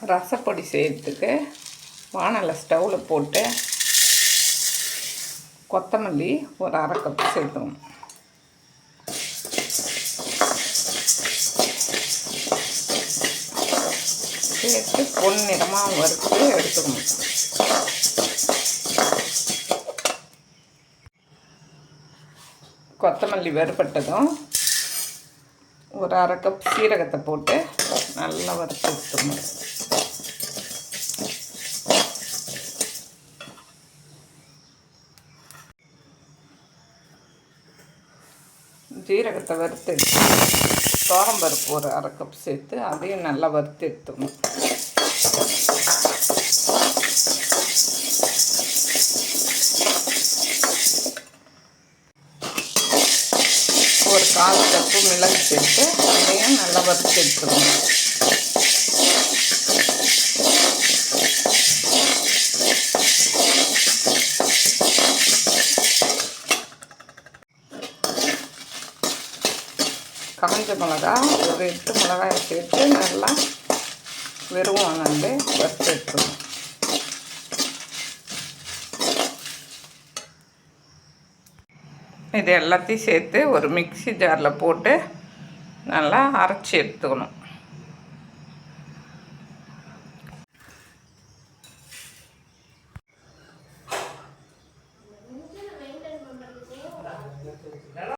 ரசப்பொடி செய்கிறதுக்கு வானலை ஸ்டவ்வில் போட்டு கொத்தமல்லி ஒரு அரை கப் சேர்த்துவோம் சேர்த்து பொன்னிறமாக வறுத்து எடுத்துக்கணும். கொத்தமல்லி வறுபட்டதும் ஒரு அரை கப் சீரகத்தை போட்டு நல்லா வறுத்து விட்டுருணும் ஜீரகத்தை வறுத்து எடுத்து பருப்பு ஒரு அரை கப் சேர்த்து அதையும் நல்லா வறுத்து எடுத்துக்கணும் ஒரு கால் கப்பு மிளகு சேர்த்து அதையும் நல்லா வறுத்து எடுத்துக்கணும். காஞ்ச மிளகா ஒரு எட்டு மிளகாயை சேர்த்து நல்லா வெறும் வந்து வறுத்து எடுத்துக்கணும். இது எல்லாத்தையும் சேர்த்து ஒரு மிக்ஸி ஜாரில் போட்டு நல்லா அரைச்சி எடுத்துக்கணும்.